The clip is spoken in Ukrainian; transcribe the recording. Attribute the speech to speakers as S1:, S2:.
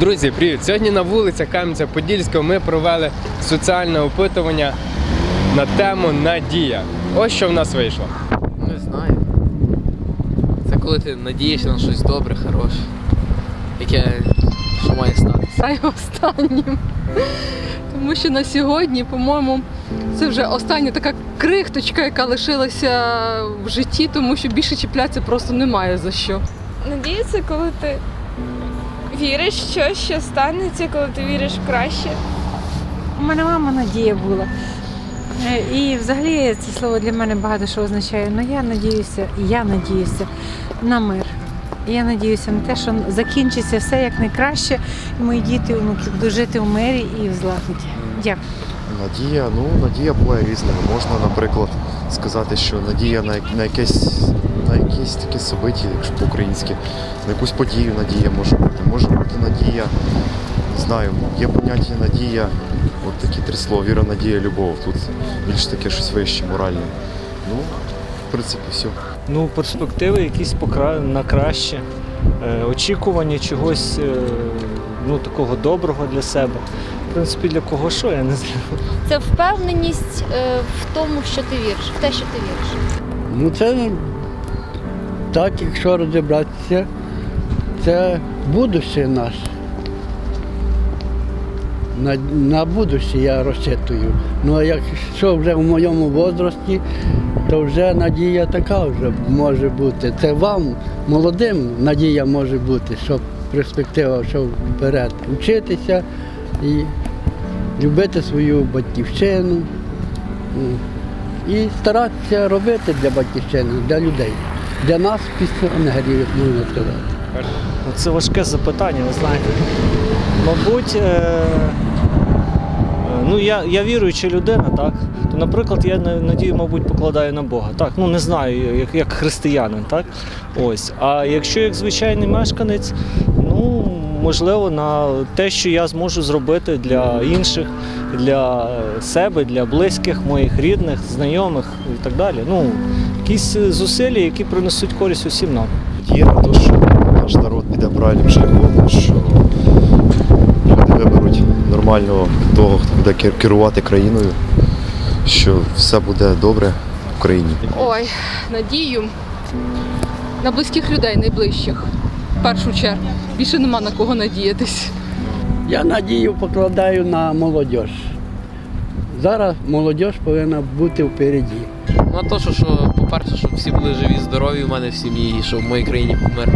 S1: Друзі, привіт! Сьогодні на вулицях Кам'янця-Подільського ми провели соціальне опитування на тему Надія. Ось що в нас вийшло.
S2: Не знаю. Це коли ти надієшся на щось добре, хороше, яке що має статися.
S3: Стаю останнім. Тому що на сьогодні, по-моєму, це вже остання така крихточка, яка лишилася в житті, тому що більше чіплятися просто немає за що.
S4: Надія це коли ти віриш, що ще станеться, коли ти віриш в краще.
S5: У мене мама надія була. Е, І взагалі це слово для мене багато що означає. Ну я надіюся, я надіюся на мир. Я надіюся на те, що закінчиться все як найкраще, і мої діти і внуки будуть жити в мирі і в злагоді. Дякую.
S6: Надія, ну надія буває різними. Можна, наприклад, сказати, що надія на, на якесь на якесь таке собиття, якщо по-українськи, на якусь подію надія може бути. Може бути надія, не знаю, є поняття надія, от такі три слова, віра, надія, любов. Тут більш таке щось вище, моральне. Ну, в принципі, все.
S7: Ну, перспективи якісь покра... на краще, е, очікування чогось е, ну, такого доброго для себе. В принципі, для кого що, я не знаю.
S8: Це впевненість е, в тому, що ти віриш, в те, що ти віриш.
S9: Ну це так, якщо розібратися, це будуще наше. На, на будуще я розчитую. Ну а якщо вже в моєму возрасті, то вже надія така вже може бути. Це вам, молодим, надія може бути, щоб перспектива що вперед. Вчитися і любити свою батьківщину. І старатися робити для батьківщини, для людей, для нас, пенсіонерів, можна сказати.
S7: Ну, Це важке запитання, ви знаєте. Мабуть, е... ну, я, я віруюча людина, так? То, наприклад, я на- надію, мабуть, покладаю на Бога. Так, ну не знаю, як, як християнин, так? Ось. А якщо як звичайний мешканець, ну можливо, на те, що я зможу зробити для інших, для себе, для близьких, моїх рідних, знайомих і так далі. Ну, якісь зусилля, які принесуть користь усім нам.
S6: Надія на те, що наш народ піде правильним шляхом, що люди виберуть нормального того, хто буде керувати країною, що все буде добре в Україні.
S3: Ой, надію на близьких людей, найближчих. В першу чергу. Більше нема на кого надіятись.
S9: Я надію покладаю на молодь. Зараз молодь повинна бути впереді.
S2: На те, що, що, по-перше, щоб всі були живі, здорові в мене в сім'ї, і щоб в моїй країні мир.